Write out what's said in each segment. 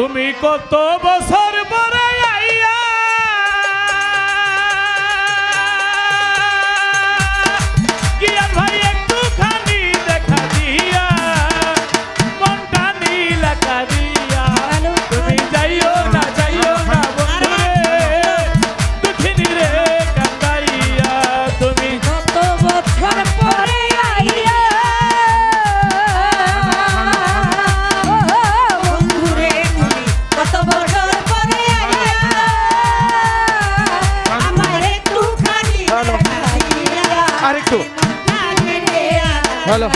তুমি কত বছর পরে হ্যালো।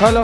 হ্যালো।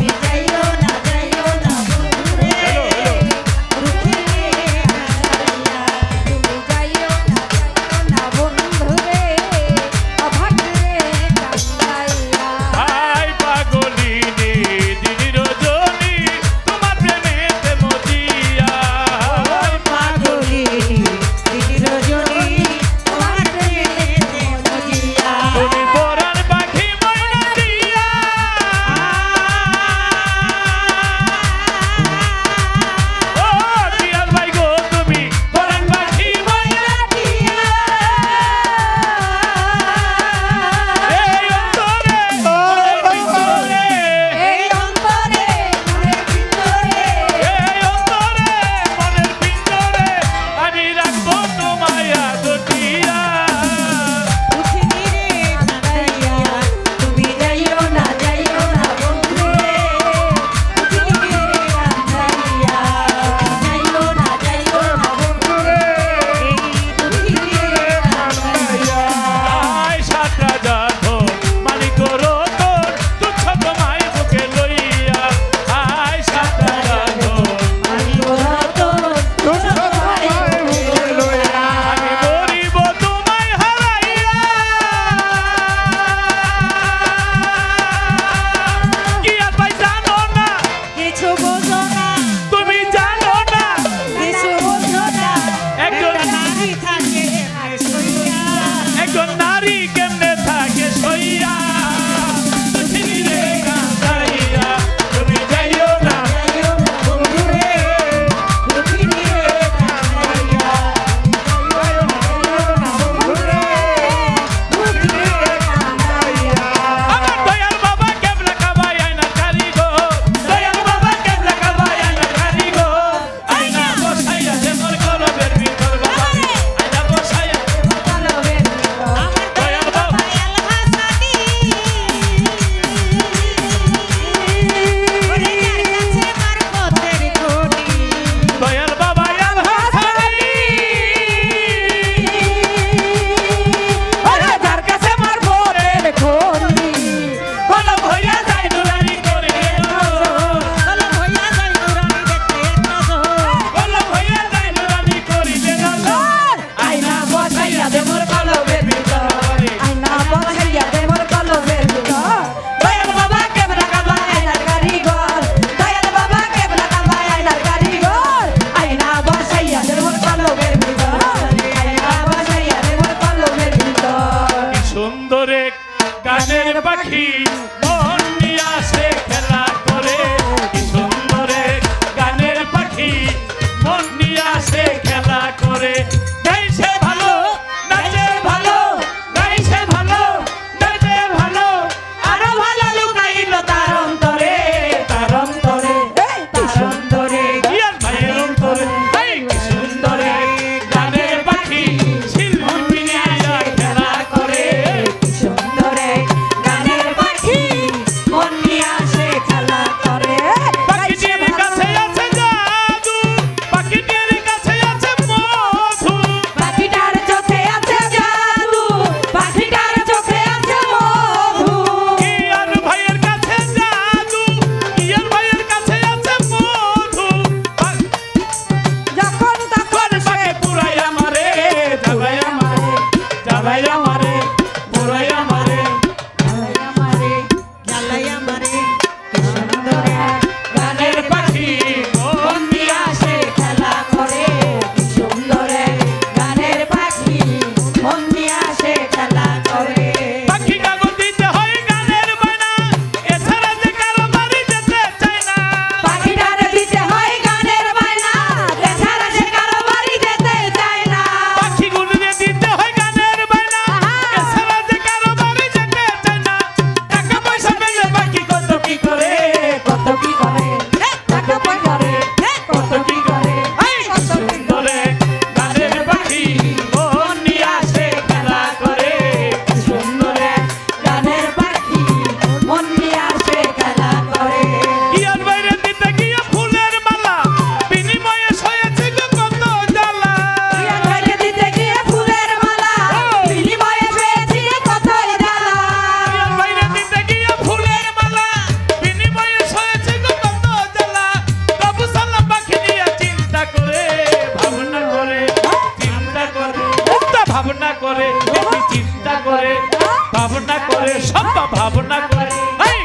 ভাবনা করে সব ভাবনা করে। এই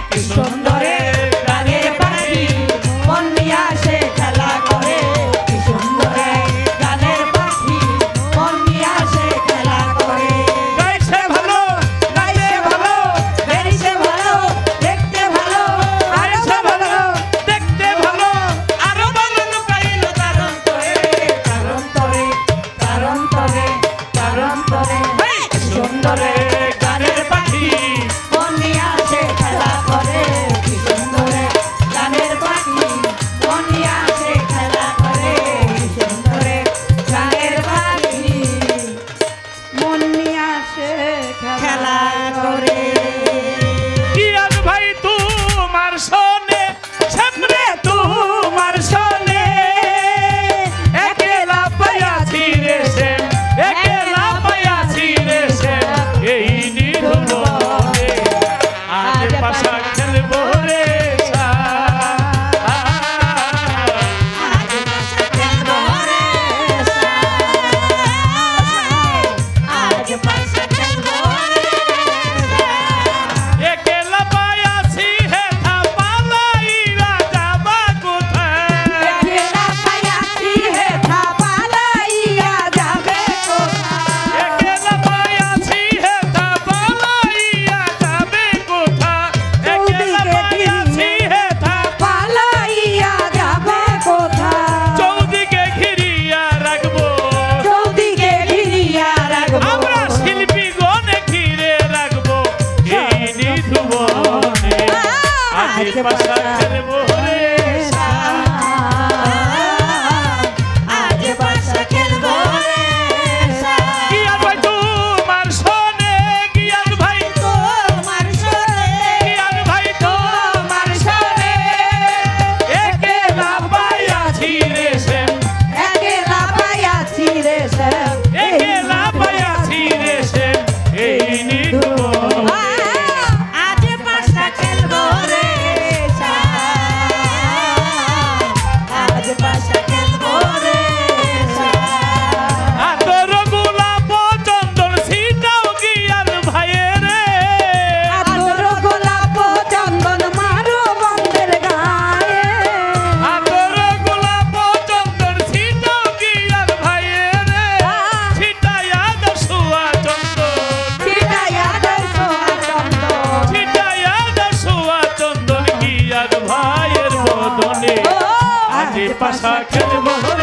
Tuck and the Mahoney.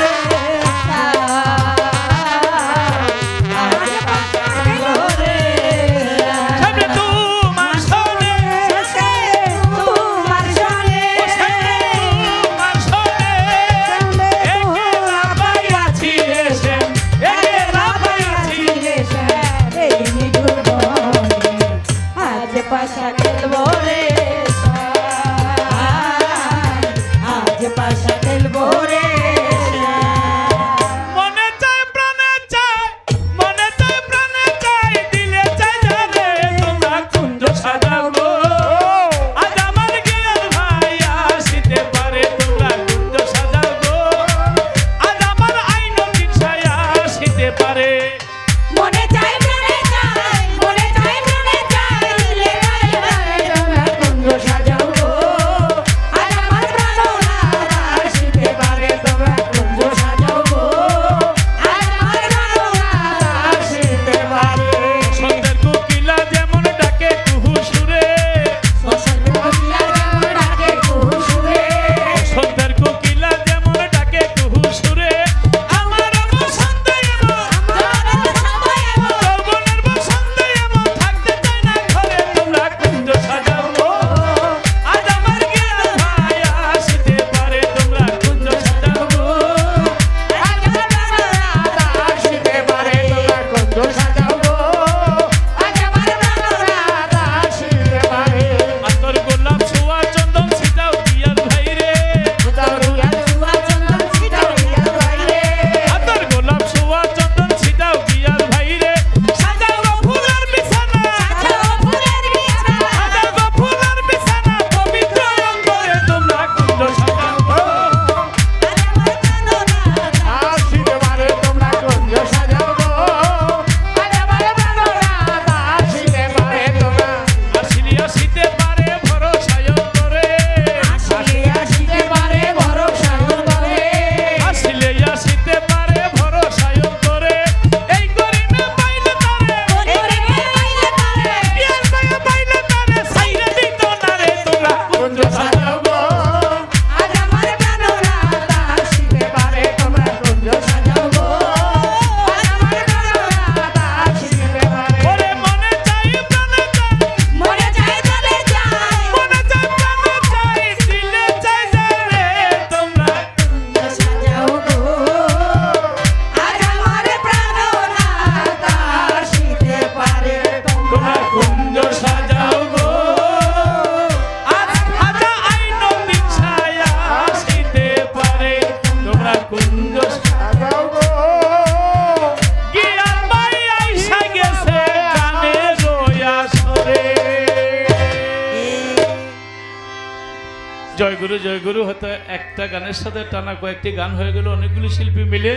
জয়গুরু হয়তো একটা গানের সাথে টানা কয়েকটি গান হয়ে গেল, অনেকগুলি শিল্পী মিলে।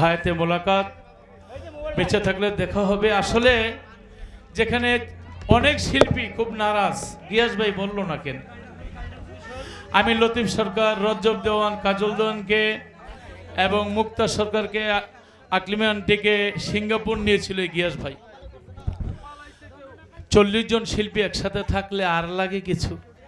হায়াতে মোলাকাত। বেঁচে থাকলে দেখা হবে। আসলে যেখানে অনেক শিল্পী খুব নারাজ, গিয়াস ভাই বলল না কেন? আমি লতিফ সরকার, রজ্জব দেওয়ান, কাজল দেওয়ানকে এবং মুক্তা সরকারকে আকলিমা সিঙ্গাপুর নিয়েছিল গিয়াস ভাই। চল্লিশ জন শিল্পী একসাথে থাকলে আর লাগে কিছু?